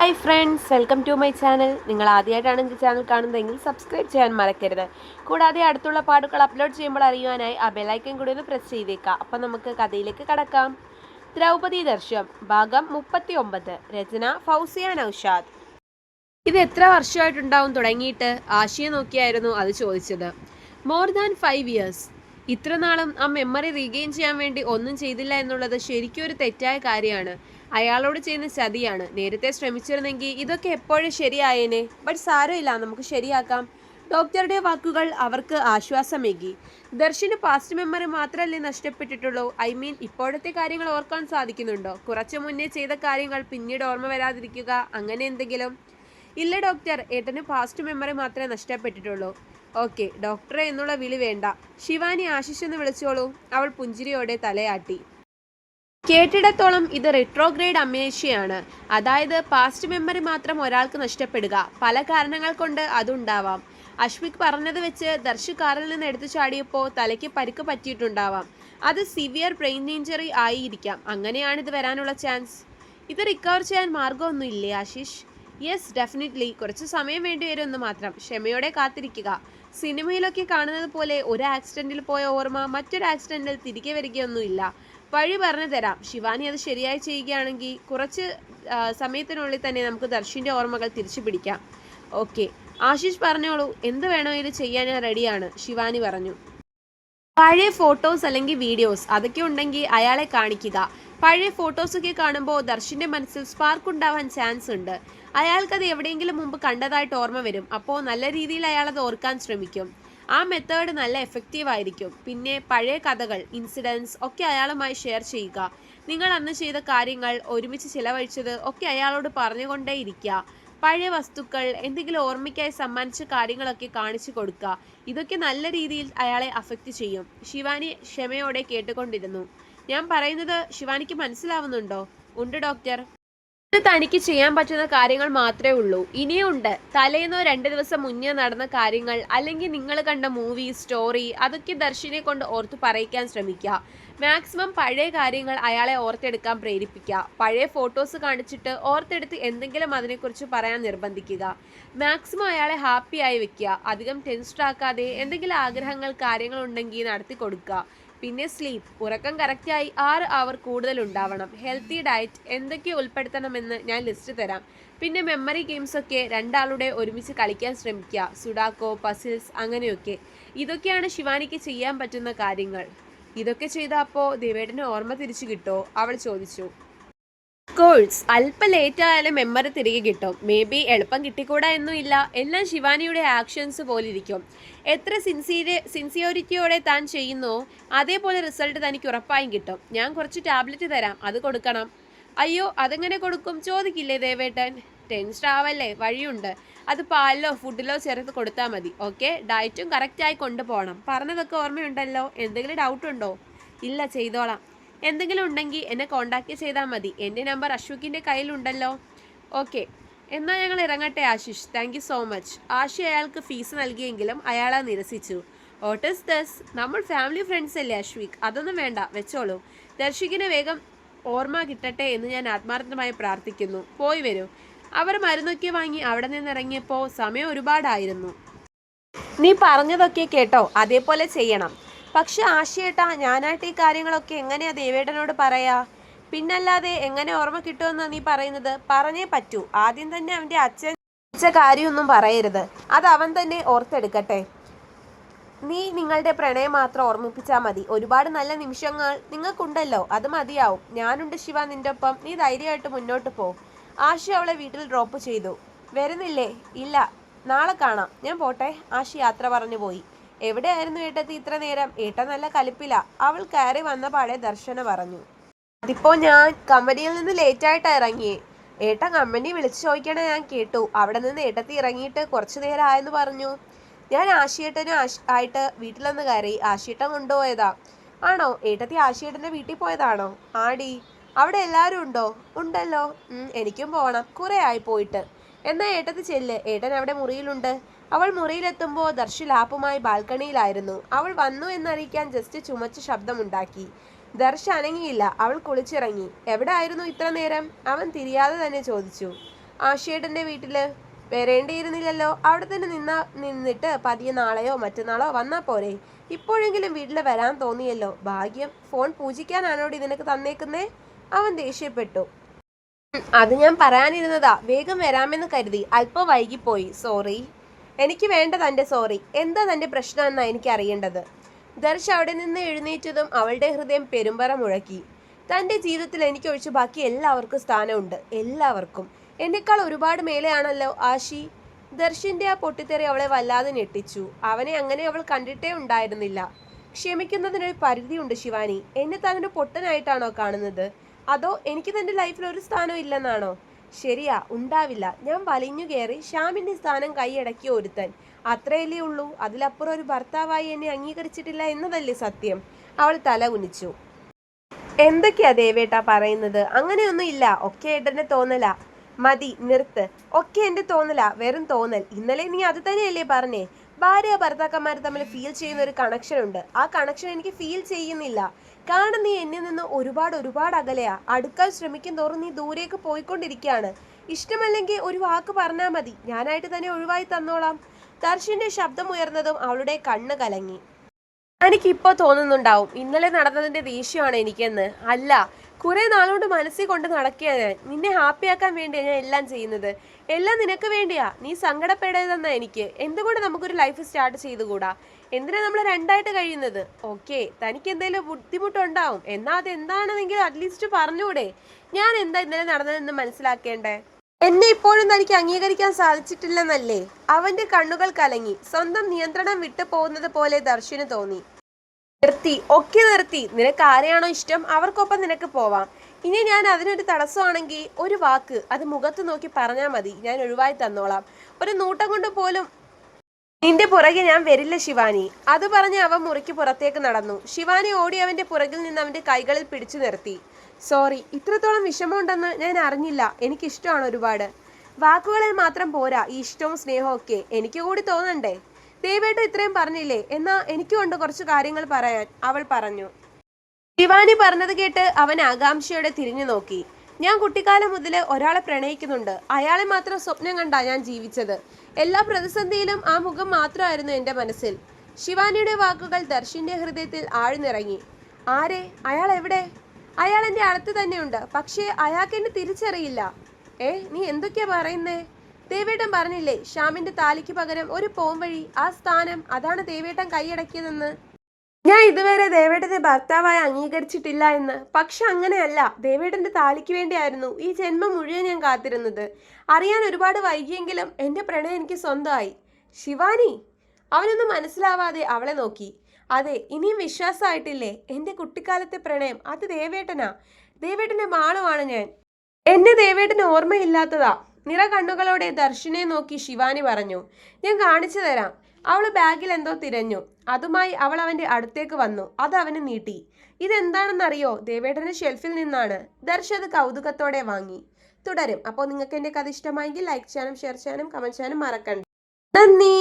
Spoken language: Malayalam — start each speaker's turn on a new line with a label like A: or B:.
A: Hi friends welcome to my channel നിങ്ങൾ ആദ്യമായിട്ടാണ് എന്റെ ചാനൽ കാണുന്നതെങ്കിൽ സബ്സ്ക്രൈബ് ചെയ്യാൻ മറക്കരുത്. കൂടാതെ അടുത്തുള്ള പാട്ടുകൾ അപ്ലോഡ് ചെയ്യുമ്പോൾ അറിയുവാനായി ആ ബെലൈക്കൻ കൂടി ഒന്ന് പ്രസ് ചെയ്തേക്കാം അപ്പം നമുക്ക് കഥയിലേക്ക് കടക്കാം. ദ്രൗപദി ദർശം ഭാഗം മുപ്പത്തി ഒമ്പത് രചന ഫൗസിയ നൌഷാദ്. ഇത് എത്ര വർഷമായിട്ടുണ്ടാവും തുടങ്ങിയിട്ട്? ആശയെ നോക്കിയായിരുന്നു അത് ചോദിച്ചത്. മോർ ദാൻ ഫൈവ് ഇയേഴ്സ് ഇത്ര നാളും ആ മെമ്മറി റീഗെയിൻ ചെയ്യാൻ വേണ്ടി ഒന്നും ചെയ്തില്ല എന്നുള്ളത് ശരിക്കും ഒരു തെറ്റായ കാര്യമാണ്. അയാളോട് ചെയ്യുന്ന ചതിയാണ്. നേരത്തെ ശ്രമിച്ചിരുന്നെങ്കിൽ ഇതൊക്കെ എപ്പോഴും ശരിയായേനെ. ബട്ട് സാരമില്ല നമുക്ക് ശരിയാക്കാം. ഡോക്ടറുടെ വാക്കുകൾ അവർക്ക് ആശ്വാസമേകി. ദർശന് പാസ്റ്റ് മെമ്മറി മാത്രമല്ലേ നഷ്ടപ്പെട്ടിട്ടുള്ളൂ. ഐ മീൻ ഇപ്പോഴത്തെ കാര്യങ്ങൾ ഓർക്കാൻ സാധിക്കുന്നുണ്ടോ? കുറച്ചു മുന്നേ ചെയ്ത കാര്യങ്ങൾ പിന്നീട് ഓർമ്മ വരാതിരിക്കുക അങ്ങനെ എന്തെങ്കിലും? ഇല്ല ഡോക്ടർ ഏട്ടന് പാസ്റ്റ് മെമ്മറി മാത്രമേ നഷ്ടപ്പെട്ടിട്ടുള്ളൂ. ഓക്കെ ഡോക്ടറെ എന്നുള്ള വിളി വേണ്ട. ശിവാനി ആശിഷ് എന്ന് വിളിച്ചോളൂ. അവൾ പുഞ്ചിരിയോടെ തലയാട്ടി. കേട്ടിടത്തോളം ഇത് റിട്രോഗ്രേഡ് അമേഷ്യയാണ് അതായത് പാസ്റ്റ് മെമ്മറി മാത്രം ഒരാൾക്ക് നഷ്ടപ്പെടുക. പല കാരണങ്ങൾ കൊണ്ട് അതുണ്ടാവാം. അശ്വിക് പറഞ്ഞത് വെച്ച് ദർശ് കാറിൽ നിന്ന് എടുത്തു ചാടിയപ്പോൾ തലയ്ക്ക് പരിക്ക് പറ്റിയിട്ടുണ്ടാവാം. അത് സിവിയർ ബ്രെയിൻ ഇഞ്ചറി ആയിരിക്കാം. അങ്ങനെയാണ് ഇത് വരാനുള്ള ചാൻസ് ഇത് റിക്കവർ ചെയ്യാൻ മാർഗമൊന്നും ഇല്ലേ ആശിഷ്? യെസ് ഡെഫിനറ്റ്ലി കുറച്ച് സമയം വേണ്ടി വരുമെന്ന് മാത്രം. ക്ഷമയോടെ കാത്തിരിക്കുക. സിനിമയിലൊക്കെ കാണുന്നത് പോലെ ഒരു ആക്സിഡന്റിൽ പോയ ഓർമ്മ മറ്റൊരു ആക്സിഡന്റിൽ തിരികെ വരികയൊന്നുമില്ല. വഴി പറഞ്ഞു തരാം. ശിവാനി അത് ശരിയായി ചെയ്യുകയാണെങ്കിൽ കുറച്ച് സമയത്തിനുള്ളിൽ തന്നെ നമുക്ക് ദർശിന്റെ ഓർമ്മകൾ തിരിച്ചു പിടിക്കാം. ഓക്കെ. ആശിഷ് പറഞ്ഞോളൂ എന്ത് വേണമെങ്കിലും ചെയ്യാൻ ഞാൻ റെഡിയാണ് ശിവാനി പറഞ്ഞു. പഴയ ഫോട്ടോസ് അല്ലെങ്കിൽ വീഡിയോസ് അതൊക്കെ ഉണ്ടെങ്കിൽ അയാളെ കാണിക്കുക. പഴയ ഫോട്ടോസൊക്കെ കാണുമ്പോൾ ദർശിന്റെ മനസ്സിൽ സ്പാർക്ക് ഉണ്ടാവാൻ ചാൻസ് ഉണ്ട്. അയാൾക്കത് എവിടെയെങ്കിലും മുമ്പ് കണ്ടതായിട്ട് ഓർമ്മ വരും. അപ്പോൾ നല്ല രീതിയിൽ അയാൾ അത് ഓർക്കാൻ ശ്രമിക്കും. ആ മെത്തേഡ് നല്ല എഫക്റ്റീവ് ആയിരിക്കും. പിന്നെ പഴയ കഥകൾ ഇൻസിഡൻസ് ഒക്കെ അയാളുമായി ഷെയർ ചെയ്യുക. നിങ്ങൾ അന്ന് ചെയ്ത കാര്യങ്ങൾ ഒരുമിച്ച് ചിലവഴിച്ചത് ഒക്കെ അയാളോട് പറഞ്ഞുകൊണ്ടേയിരിക്കുക പഴയ വസ്തുക്കൾ എന്തെങ്കിലും ഓർമ്മയ്ക്കായി സമ്മാനിച്ച കാര്യങ്ങളൊക്കെ കാണിച്ചു കൊടുക്കുക. ഇതൊക്കെ നല്ല രീതിയിൽ അയാളെ അഫക്റ്റ് ചെയ്യും. ശിവാനി ക്ഷമയോടെ കേട്ടുകൊണ്ടിരുന്നു. ഞാൻ പറയുന്നത് ശിവാനിക്ക് മനസ്സിലാവുന്നുണ്ടോ? ഉണ്ട് ഡോക്ടർ തനിക്ക് ചെയ്യാൻ പറ്റുന്ന കാര്യങ്ങൾ മാത്രമേ ഉള്ളൂ. ഇനിയുണ്ട്. തലേന്നോ രണ്ട് ദിവസം മുന്നേ നടന്ന കാര്യങ്ങൾ അല്ലെങ്കിൽ നിങ്ങൾ കണ്ട മൂവി സ്റ്റോറി അതൊക്കെ ദർശിനെ കൊണ്ട് ഓർത്ത് പറയിക്കാൻ ശ്രമിക്കുക. മാക്സിമം പഴയ കാര്യങ്ങൾ അയാളെ ഓർത്തെടുക്കാൻ പ്രേരിപ്പിക്കുക. പഴയ ഫോട്ടോസ് കാണിച്ചിട്ട് ഓർത്തെടുത്ത് എന്തെങ്കിലും അതിനെക്കുറിച്ച് പറയാൻ നിർബന്ധിക്കുക. മാക്സിമം അയാളെ ഹാപ്പിയായി വെക്കുക. അധികം ടെൻസ്ഡ് ആക്കാതെ എന്തെങ്കിലും ആഗ്രഹങ്ങൾ കാര്യങ്ങൾ കാര്യങ്ങളുണ്ടെങ്കിൽ നടത്തി കൊടുക്കുക പിന്നെ സ്ലീപ്പ് ഉറക്കം കറക്റ്റായി ആറ് അവർ കൂടുതൽ ഉണ്ടാവണം. ഹെൽത്തി ഡയറ്റ് എന്തൊക്കെ ഉൾപ്പെടുത്തണമെന്ന് ഞാൻ ലിസ്റ്റ് തരാം. പിന്നെ മെമ്മറി ഗെയിംസ് ഒക്കെ രണ്ടാളുടെ ഒരുമിച്ച് കളിക്കാൻ ശ്രമിക്കുക. സുഡാക്കോ പസിൽസ് അങ്ങനെയൊക്കെ. ഇതൊക്കെയാണ് ശിവാനിക്ക് ചെയ്യാൻ പറ്റുന്ന കാര്യങ്ങൾ. ഇതൊക്കെ ചെയ്ത അപ്പോൾ ദേവേട്ടന് ഓർമ്മ തിരിച്ചു കിട്ടോ? അവൾ ചോദിച്ചു. കോഴ്സ് അല്പം ലേറ്റ് ആയാലും മെമ്മറി തിരികെ കിട്ടും. മേ ബി എളുപ്പം കിട്ടിക്കൂടാ എന്നും ഇല്ല. എല്ലാം ശിവാനിയുടെ ആക്ഷൻസ് പോലിരിക്കും എത്ര സിൻസിയർ സിൻസിയോറിറ്റിയോടെ താൻ ചെയ്യുന്നോ അതേപോലെ റിസൾട്ട് തനിക്ക് ഉറപ്പായും കിട്ടും. ഞാൻ കുറച്ച് ടാബ്ലറ്റ് തരാം. അത് കൊടുക്കണം. അയ്യോ അതെങ്ങനെ കൊടുക്കും? ചോദിക്കില്ലേ ദേവേട്ടൻ? ടെൻഷൻ ആവല്ലേ? വഴിയുണ്ട്. അത് പാലിലോ ഫുഡിലോ ചേർത്ത് കൊടുത്താൽ മതി. ഓക്കെ ഡയറ്റും കറക്റ്റായി കൊണ്ടുപോകണം. പറഞ്ഞതൊക്കെ ഓർമ്മയുണ്ടല്ലോ? എന്തെങ്കിലും ഡൗട്ട് ഉണ്ടോ? ഇല്ല ചെയ്തോളാം. എന്തെങ്കിലും ഉണ്ടെങ്കിൽ എന്നെ കോണ്ടാക്ട് ചെയ്താൽ മതി. എന്റെ നമ്പർ അശോകിന്റെ കയ്യിലുണ്ടല്ലോ. ഓക്കെ എന്നാൽ ഞങ്ങൾ ഇറങ്ങട്ടെ Ashish. Thank you so much Ashi അയാൾക്ക് ഫീസ് നൽകിയെങ്കിലും അയാളെ നിരസിച്ചു. ഓട്ടസ് ദസ് നമ്മൾ ഫാമിലി ഫ്രണ്ട്സ് അല്ലേ അശ്വിക്? അതൊന്നും വേണ്ട വെച്ചോളൂ. ദർശിക്കിന് വേഗം ഓർമ്മ കിട്ടട്ടെ എന്ന് ഞാൻ ആത്മാർത്ഥമായി പ്രാർത്ഥിക്കുന്നു. പോയി വരൂ. അവർ മരുന്നൊക്കെ വാങ്ങി അവിടെ നിന്നിറങ്ങിയപ്പോൾ സമയം ഒരുപാടായിരുന്നു. നീ പറഞ്ഞതൊക്കെ കേട്ടോ. അതേപോലെ ചെയ്യണം. പക്ഷെ ആശയേട്ടാ ഞാനായിട്ട് ഈ കാര്യങ്ങളൊക്കെ എങ്ങനെയാ ദേവേട്ടനോട് പറയാ? പിന്നല്ലാതെ എങ്ങനെ ഓർമ്മ കിട്ടുമെന്നാ നീ പറയുന്നത്? പറഞ്ഞേ പറ്റൂ. ആദ്യം തന്നെ അവന്റെ അച്ഛൻ അച്ഛ കാര്യമൊന്നും പറയരുത്. അത് അവൻ തന്നെ ഓർത്തെടുക്കട്ടെ. നീ നിങ്ങളുടെ പ്രണയം മാത്രം ഓർമ്മിപ്പിച്ചാൽ മതി. ഒരുപാട് നല്ല നിമിഷങ്ങൾ നിങ്ങൾക്കുണ്ടല്ലോ. അത് മതിയാവും. ഞാനുണ്ട് ശിവ നിന്റെ ഒപ്പം. നീ ധൈര്യമായിട്ട് മുന്നോട്ട് പോ. ആശി അവളെ വീട്ടിൽ ഡ്രോപ്പ് ചെയ്തു. വരുന്നില്ലേ? ഇല്ല. നാളെ കാണാം. ഞാൻ പോട്ടെ. ആശി യാത്ര പറഞ്ഞു പോയി. എവിടെയായിരുന്നു ഏട്ടത്തി ഇത്ര നേരം? ഏട്ട നല്ല കലിപ്പില. അവൾ കയറി വന്ന പാടെ ദർശന പറഞ്ഞു. അതിപ്പോ ഞാൻ കമ്പനിയിൽ നിന്ന് ലേറ്റായിട്ടാ ഇറങ്ങിയേ. ഏട്ട കമ്പനി വിളിച്ചു ചോദിക്കണേ ഞാൻ കേട്ടു. അവിടെ നിന്ന് ഏട്ടത്തി ഇറങ്ങിയിട്ട് കുറച്ചു നേരം ആയെന്ന് പറഞ്ഞു. ഞാൻ ആശിയേട്ടനും ആശ് ആയിട്ട് വീട്ടിലൊന്ന് കയറി. ആശിയേട്ടൻ കൊണ്ടുപോയതാ. ആണോ? ഏട്ടത്തി ആശിയേട്ടന്റെ വീട്ടിൽ പോയതാണോ? ആടി അവിടെ എല്ലാവരും ഉണ്ടോ? ഉണ്ടല്ലോ. എനിക്കും പോകണം കുറെ ആയി പോയിട്ട്. എന്നാ ഏട്ടത്തി ചെല്ല്. ഏട്ടൻ അവിടെ മുറിയിലുണ്ട്. അവൾ മുറിയിലെത്തുമ്പോൾ ദർശി ലാപ്പുമായി ബാൽക്കണിയിലായിരുന്നു. അവൾ വന്നു എന്നറിയിക്കാൻ ജസ്റ്റ് ചുമച്ച് ശബ്ദമുണ്ടാക്കി. ദർശ അനങ്ങിയില്ല. അവൾ കുളിച്ചിറങ്ങി. എവിടെ ആയിരുന്നു ഇത്ര നേരം? അവൻ തിരിയാതെ തന്നെ ചോദിച്ചു. ആഷേട്ടന്റെ വീട്ടിൽ. വരേണ്ടിയിരുന്നില്ലല്ലോ. അവിടെ തന്നെ നിന്ന നിന്നിട്ട് പതിയെ നാളെയോ മറ്റന്നാളോ വന്നാൽ പോരെ. ഇപ്പോഴെങ്കിലും വീട്ടിൽ വരാൻ തോന്നിയല്ലോ. ഭാഗ്യം. ഫോൺ പൂജിക്കാനാണോടി നിനക്ക് തന്നേക്കുന്നേ? അവൻ ദേഷ്യപ്പെട്ടു. അത് ഞാൻ പറയാനിരുന്നതാ. വേഗം വരാമെന്ന് കരുതി. അല്പം വൈകിപ്പോയി. സോറി. എനിക്ക് വേണ്ട തന്റെ സോറി എന്താ തന്റെ പ്രശ്നം എന്നാ എനിക്ക് അറിയേണ്ടത്? ദർശ അവിടെ നിന്ന് എഴുന്നേറ്റതും അവളുടെ ഹൃദയം പെരുമ്പറ മുഴക്കി. തന്റെ ജീവിതത്തിൽ എനിക്കൊഴിച്ച് ബാക്കി എല്ലാവർക്കും സ്ഥാനമുണ്ട്. എല്ലാവർക്കും. എന്നെക്കാൾ ഒരുപാട് മേലെയാണല്ലോ ആശി. ദർശിന്റെ ആ പൊട്ടിത്തെറി അവളെ വല്ലാതെ ഞെട്ടിച്ചു. അവനെ അങ്ങനെ അവൾ കണ്ടിട്ടേ ഉണ്ടായിരുന്നില്ല. ക്ഷമിക്കുന്നതിനൊരു പരിധിയുണ്ട് ശിവാനി. എന്നെ താനൊരു പൊട്ടനായിട്ടാണോ കാണുന്നത്? അതോ എനിക്ക് തന്റെ ലൈഫിൽ ഒരു സ്ഥാനം ഇല്ലെന്നാണോ? ശരിയാ ഉണ്ടാവില്ല. ഞാൻ വലിഞ്ഞു കയറി ശ്യാമിന്റെ സ്ഥാനം കൈയടക്കിയ ഒരുത്തൻ. അത്രയല്ലേ ഉള്ളൂ. അതിലപ്പുറം ഒരു ഭർത്താവായി എന്നെ അംഗീകരിച്ചിട്ടില്ല എന്നതല്ലേ സത്യം. അവൾ തല കുനിച്ചു. എന്തൊക്കെയാ ദേവേട്ടാ പറയുന്നത്? അങ്ങനെയൊന്നും ഇല്ല. ഒക്കെ ഏട്ടന്റെ തോന്നല. മതി നിർത്ത്. ഒക്കെ എന്റെ തോന്നല. വെറും തോന്നൽ. ഇന്നലെ നീ അത് തന്നെയല്ലേ പറഞ്ഞേ? ഭാര്യ ഭർത്താക്കന്മാർ തമ്മിൽ ഫീൽ ചെയ്യുന്ന ഒരു കണക്ഷൻ ഉണ്ട്. ആ കണക്ഷൻ എനിക്ക് ഫീൽ ചെയ്യുന്നില്ല. കാരണം നീ എന്നിൽ നിന്ന് ഒരുപാട് ഒരുപാട് അകലെയാ. അടുക്കാൻ ശ്രമിക്കും തോറും നീ ദൂരേക്ക് പോയിക്കൊണ്ടിരിക്കുകയാണ്. ഇഷ്ടമല്ലെങ്കിൽ ഒരു വാക്ക് പറഞ്ഞാൽ മതി. ഞാനായിട്ട് തന്നെ ഒഴിവായി തന്നോളാം. ദർശിന്റെ ശബ്ദം ഉയർന്നതും അവളുടെ കണ്ണ് കലങ്ങി. എനിക്കിപ്പോൾ തോന്നുന്നുണ്ടാവും ഇന്നലെ നടന്നതിന്റെ ദേഷ്യമാണ് എനിക്കെന്ന്. അല്ല കുറെ നാളുകൊണ്ട് മനസ്സിൽ കൊണ്ട് നടക്കുക ഞാൻ. നിന്നെ ഹാപ്പിയാക്കാൻ വേണ്ടിയാണ് ഞാൻ എല്ലാം ചെയ്യുന്നത്. എല്ലാം നിനക്ക് വേണ്ടിയാ. നീ സങ്കടപ്പെടരുതെന്ന എനിക്ക്. എന്തുകൊണ്ട് നമുക്കൊരു ലൈഫ് സ്റ്റാർട്ട് ചെയ്തുകൂടാ? എന്തിനാ നമ്മൾ രണ്ടായിട്ട് കഴിയുന്നത്? ഓക്കെ തനിക്ക് എന്തെങ്കിലും ബുദ്ധിമുട്ടുണ്ടാവും. എന്നാൽ അത് എന്താണെങ്കിൽ അറ്റ്ലീസ്റ്റ് പറഞ്ഞൂടെ. ഞാൻ എന്താ ഇന്നലെ നടന്നതെന്ന് മനസ്സിലാക്കേണ്ടേ? എന്നെ ഇപ്പോഴും തനിക്ക് അംഗീകരിക്കാൻ സാധിച്ചിട്ടില്ലെന്നല്ലേ? അവന്റെ കണ്ണുകൾ കലങ്ങി. സ്വന്തം നിയന്ത്രണം വിട്ടു പോകുന്നത് പോലെ ദർശന് തോന്നി. നിർത്തി ഒക്കെ നിർത്തി. നിനക്ക് ആരെയാണോ ഇഷ്ടം അവർക്കൊപ്പം നിനക്ക് പോവാം. ഇനി ഞാൻ അതിനൊരു തടസ്സമാണെങ്കിൽ ഒരു വാക്ക് അത് മുഖത്ത് നോക്കി പറഞ്ഞാൽ മതി. ഞാൻ ഒഴിവായി തന്നോളാം. ഒരു നൂട്ടം കൊണ്ട് പോലും നിന്റെ പുറകെ ഞാൻ വരില്ല ശിവാനി. അത് പറഞ്ഞ് അവൻ മുറിക്ക് പുറത്തേക്ക് നടന്നു. ശിവാനി ഓടി അവന്റെ പുറകിൽ നിന്ന് അവന്റെ കൈകളിൽ പിടിച്ചു നിർത്തി. സോറി ഇത്രത്തോളം വിഷമമുണ്ടെന്ന് ഞാൻ അറിഞ്ഞില്ല. എനിക്കിഷ്ടമാണ് ഒരുപാട്. വാക്കുകളിൽ മാത്രം പോരാ ഈ ഇഷ്ടവും സ്നേഹവും ഒക്കെ. എനിക്ക് കൂടി തോന്നണ്ടേ? ദേവേട്ട ഇത്രയും പറഞ്ഞില്ലേ? എന്നാ എനിക്കുണ്ട് കുറച്ച് കാര്യങ്ങൾ പറയാൻ. അവൾ പറഞ്ഞു. ശിവാനി പറഞ്ഞത് കേട്ട് അവൻ ആകാംക്ഷയോടെ തിരിഞ്ഞു നോക്കി. ഞാൻ കുട്ടിക്കാലം മുതൽ ഒരാളെ പ്രണയിക്കുന്നുണ്ട്. അയാളെ മാത്രം സ്വപ്നം കണ്ടാ ഞാൻ ജീവിച്ചത്. എല്ലാ പ്രതിസന്ധിയിലും ആ മുഖം മാത്രമായിരുന്നു എന്റെ മനസ്സിൽ. ശിവാനിയുടെ വാക്കുകൾ ദർശിന്റെ ഹൃദയത്തിൽ ആഴ്ന്നിറങ്ങി. ആരെ? അയാൾ എവിടെ? അയാൾ എന്റെ അടുത്ത് തന്നെയുണ്ട്. പക്ഷേ അയാൾക്ക് എന്നെ തിരിച്ചറിയില്ല. ഏ? നീ എന്തൊക്കെയാ പറയുന്നേ? ദേവേട്ടൻ പറഞ്ഞില്ലേ ശ്യാമിന്റെ താലിക്ക് പകരം ഒരു പോംവഴി ആ സ്ഥാനം അതാണ് ദേവേട്ടൻ കൈയടക്കിയതെന്ന്. ഞാൻ ഇതുവരെ ദേവേട്ടനെ ഭർത്താവായി അംഗീകരിച്ചിട്ടില്ല എന്ന്. പക്ഷെ അങ്ങനെയല്ല ദേവേട്ടന്റെ താലിക്ക് വേണ്ടിയായിരുന്നു ഈ ജന്മം മുഴുവൻ ഞാൻ കാത്തിരുന്നത്. അറിയാൻ ഒരുപാട് വൈകിയെങ്കിലും എന്റെ പ്രണയം എനിക്ക് സ്വന്തമായി. ശിവാനി അവനൊന്നും മനസ്സിലാവാതെ അവളെ നോക്കി. അതെ ഇനിയും വിശ്വാസമായിട്ടില്ലേ? എന്റെ കുട്ടിക്കാലത്തെ പ്രണയം അത് ദേവേട്ടനാ. ദേവേട്ടന്റെ മാളുമാണ് ഞാൻ. എന്നെ ദേവേട്ടന് ഓർമ്മയില്ലാത്തതാ. നിറ കണ്ണുകളോടെ ദർശനെ നോക്കി ശിവാനി പറഞ്ഞു ഞാൻ കാണിച്ചു തരാം. അവൾ ബാഗിൽ എന്തോ തിരഞ്ഞു. അതുമായി അവൾ അവന്റെ അടുത്തേക്ക് വന്നു. അത് അവന് നീട്ടി. ഇതെന്താണെന്നറിയോ? ദേവേട്ടന്റെ ഷെൽഫിൽ നിന്നാണ്. ദർശ അത് കൗതുകത്തോടെ വാങ്ങി. തുടരും. അപ്പോൾ നിങ്ങൾക്ക് എന്റെ കഥ ഇഷ്ടമായെങ്കിൽ ലൈക്ക് ചെയ്യാനും ഷെയർ ചെയ്യാനും കമന്റ് ചെയ്യാനും മറക്കണ്ട. നന്ദി.